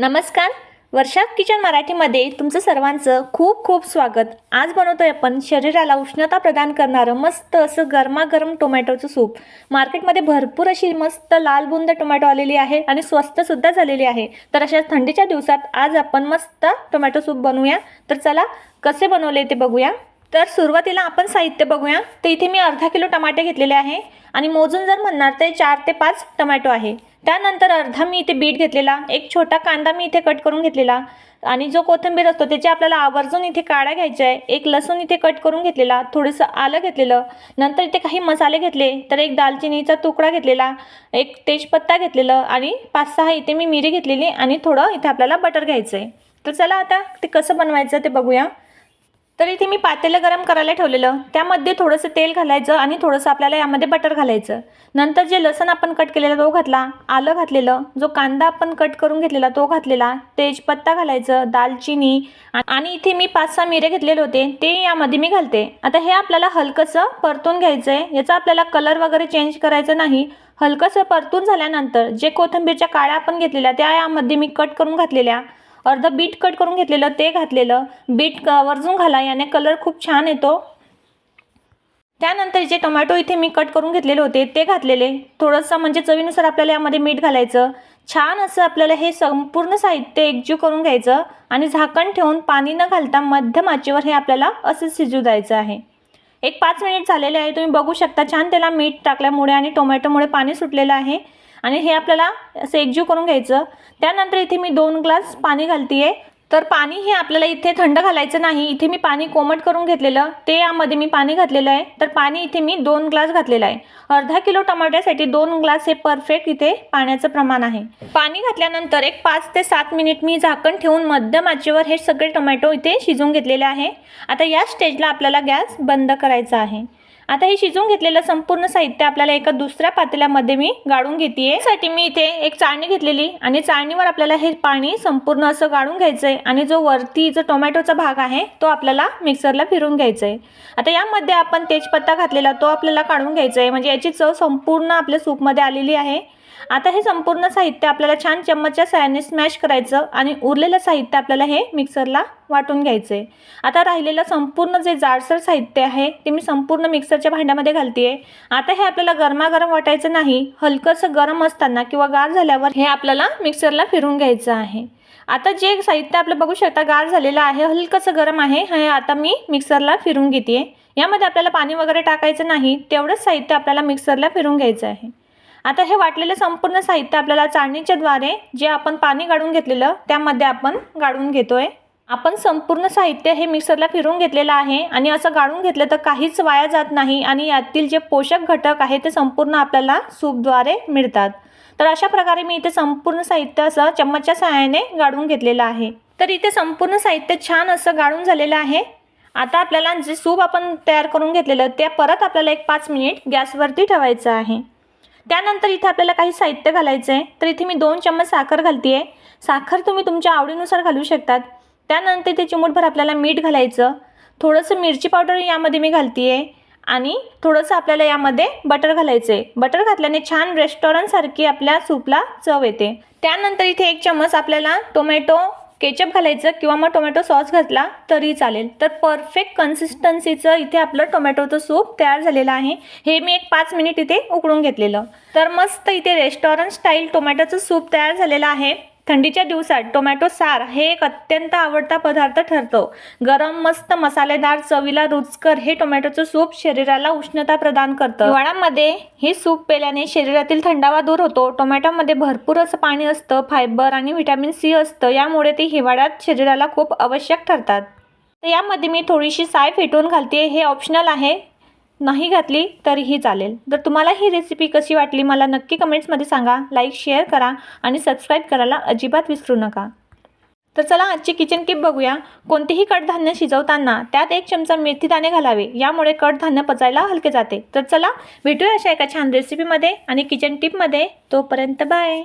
नमस्कार. वर्षा किचन मराठीमध्ये तुमचं सर्वांचं खूप खूप स्वागत. आज बनवतोय आपण शरीराला उष्णता प्रदान करणारं मस्त असं गरमागरम टोमॅटोचं सूप. मार्केटमध्ये भरपूर अशी मस्त लाल बुंद टोमॅटो आलेली आहे आणि स्वस्तसुद्धा झालेली आहे. तर अशा थंडीच्या दिवसात आज आपण मस्त टोमॅटो सूप बनवूया. तर चला कसे बनवले ते बघूया. तर सुरुवातीला आपण साहित्य बघूया. तर इथे मी अर्धा किलो टमाटे घेतलेले आहे आणि मोजून जर म्हणणार तर चार ते पाच टमॅटो आहे. त्यानंतर अर्धा मी इथे बीट घेतलेला एक छोटा कांदा मी इथे कट करून घेतलेला आणि जो कोथिंबीर असतो त्याचे आपल्याला आवर्जून इथे काड्या घ्यायच्या आहे. एक लसूण इथे कट करून घेतलेला थोडंसं आलं घेतलेलं. नंतर इथे काही मसाले घेतले तर एक दालचिनीचा तुकडा घेतलेला एक तेजपत्ता घेतलेलं आणि पाच सहा इथे मी मिरी घेतलेली आणि थोडं इथे आपल्याला बटर घ्यायचं आहे तर चला आता ते कसं बनवायचं ते बघूया. तर इथे मी पातेलं गरम करायला ठेवलेलं. त्यामध्ये थोडंसं तेल घालायचं आणि थोडंसं आपल्याला यामध्ये बटर घालायचं. नंतर जे लसण आपण कट केलेला तो घातला आलं घातलेलं जो कांदा आपण कट करून घेतलेला तो घातलेला तेजपत्ता घालायचं दालचिनी आणि इथे मी पाच सहा मिरे घेतलेले होते ते यामध्ये मी घालते. आता हे आपल्याला हलकंसं परतून घ्यायचं आहे याचा आपल्याला कलर वगैरे चेंज करायचं नाही. हलकंसं परतून झाल्यानंतर जे कोथिंबीरच्या काळ्या आपण घेतलेल्या त्या यामध्ये मी कट करून घातलेल्या. अर्धं बीट कट करून घेतलेलं ते घातलेलं. बीट क- वरजून घाला याने कलर खूप छान येतो. त्यानंतर जे टोमॅटो इथे मी कट करून घेतलेले होते ते घातलेले. थोडंसं म्हणजे चवीनुसार आपल्याला यामध्ये मीठ घालायचं. छान असं आपल्याला हे संपूर्ण साहित्य एकजीव करून घ्यायचं आणि झाकण ठेवून पाणी न घालता मध्यम आचेवर हे आपल्याला असं शिजू द्यायचं आहे. एक पाच मिनिट झालेले आहे तुम्ही बघू शकता छान त्याला मीठ टाकल्यामुळे आणि टोमॅटोमुळे पाणी सुटलेलं आहे. आणि हे आपल्याला असं एकजीव करून घ्यायचं. त्यानंतर इथे मी दोन ग्लास पाणी घालते तर पाणी हे आपल्याला इथे थंड घालायचं नाही. इथे मी पाणी कोमट करून घेतलेलं. ते यामध्ये मी पाणी घातलेलं आहे. तर पाणी इथे मी दोन ग्लास घातलेलं आहे. अर्धा किलो टमाट्यासाठी दोन ग्लास हे परफेक्ट इथे पाण्याचं प्रमाण आहे. पाणी घातल्यानंतर एक पाच ते सात मिनिट मी झाकण ठेवून मध्यम आचेवर हे सगळे टोमॅटो इथे शिजवून घेतलेले आहे. आता या स्टेजला आपल्याला गॅस बंद करायचा आहे. आता हे शिजवून घेतलेलं संपूर्ण साहित्य आपल्याला एका दुसऱ्या पातेल्यामध्ये मी गाळून घेते साठी मी इथे एक चाळणी घेतलेली आणि चाळणीवर आपल्याला हे पाणी संपूर्ण असं गाळून घ्यायचं आहे आणि जो वरती जो टोमॅटोचा भाग आहे तो आपल्याला मिक्सरला फिरून घ्यायचा आहे आता यामध्ये आपण तेजपत्ता घातलेला तो आपल्याला काढून घ्यायचा आहे म्हणजे याची चव संपूर्ण आपल्या सूपमध्ये आलेली आहे. आता हे संपूर्ण साहित्य आपल्याला छान चम्मचच्या सहाय्याने स्मॅश करायचं आणि उरलेलं साहित्य आपल्याला हे मिक्सरला वाटून घ्यायचं आहे आता राहिलेलं संपूर्ण जे जाडसर साहित्य आहे ते मी संपूर्ण मिक्सरच्या भांड्यामध्ये घालते आहे आता हे आपल्याला गरमागरम वाटायचं नाही हलकंसं गरम असताना किंवा गार झाल्यावर हे आपल्याला मिक्सरला फिरून घ्यायचं आहे. आता जे साहित्य आपलं बघू शकता गार झालेलं आहे हलकंसं गरम आहे हे आता मी मिक्सरला फिरून घेते यामध्ये आपल्याला पाणी वगैरे टाकायचं नाही तेवढंच साहित्य आपल्याला मिक्सरला फिरून घ्यायचं आहे. आता हे वाटलेलं संपूर्ण साहित्य आपल्याला चाळणीच्याद्वारे जे आपण पाणी गाळून घेतलेलं त्यामध्ये आपण गाळून घेतोय. आपण संपूर्ण साहित्य हे मिक्सरला फिरून घेतलेलं आहे आणि असं गाळून घेतलं तर काहीच वाया जात नाही आणि यातील जे पोषक घटक आहे ते संपूर्ण आपल्याला सूपद्वारे मिळतात. तर अशा प्रकारे मी इथे संपूर्ण साहित्य असं चम्मचच्या सहाय्याने गाळून घेतलेलं आहे. तर इथे संपूर्ण साहित्य छान असं गाळून झालेलं आहे. आता आपल्याला जे सूप आपण तयार करून घेतलेलं ते परत आपल्याला एक पाच मिनिट गॅसवरती ठेवायचं आहे. त्यानंतर इथे आपल्याला काही साहित्य घालायचं आहे तर इथे मी दोन चम्मच साखर घालते आहे साखर तुम्ही तुमच्या आवडीनुसार घालू शकतात. त्यानंतर इथे चिमूटभर आपल्याला मीठ घालायचं. थोडंसं मिरची पावडर यामध्ये मी घालते आहे आणि थोडंसं आपल्याला यामध्ये बटर घालायचं आहे बटर घातल्याने छान रेस्टॉरंटसारखी आपल्या सूपला चव येते. त्यानंतर इथे एक चम्मच आपल्याला टोमॅटो केचप घालायचं किंवा मग टोमॅटो सॉस घातला तरी चालेल. तर परफेक्ट कन्सिस्टन्सीचं इथे आपलं टोमॅटोचं सूप तयार झालेलं आहे. हे मी एक पाच मिनिट इथे उकळून घेतलेलं. तर मस्त इथे रेस्टॉरंट स्टाईल टोमॅटोचं सूप तयार झालेलं आहे. थंडीच्या दिवसात टोमॅटो सार हे एक अत्यंत आवडता पदार्थ ठरतो. गरम मस्त मसालेदार चवीला रुचकर हे टोमॅटोचं सूप शरीराला उष्णता प्रदान करतं. हिवाळ्यामध्ये हे सूप पेल्याने शरीरातील थंडावा दूर होतो. टोमॅटोमध्ये भरपूर असं पाणी असतं फायबर आणि व्हिटॅमिन सी असतं यामुळे ते हिवाळ्यात शरीराला खूप आवश्यक ठरतात. तर यामध्ये मी थोडीशी साय फेटून घालते हे ऑप्शनल आहे. नाही घातली तरीही चालेल. तर तुम्हाला ही रेसिपी कशी वाटली मला नक्की कमेंट्समध्ये सांगा. लाईक शेअर करा आणि सबस्क्राईब करायला अजिबात विसरू नका. तर चला आजची किचन टिप बघूया. कोणतेही कडधान्य शिजवताना त्यात एक चमचा मेथी दाणे घालावे. यामुळे कडधान्य पचायला हलके जाते. तर चला भेटूया अशा एका छान रेसिपीमध्ये आणि किचन टिपमध्ये तोपर्यंत बाय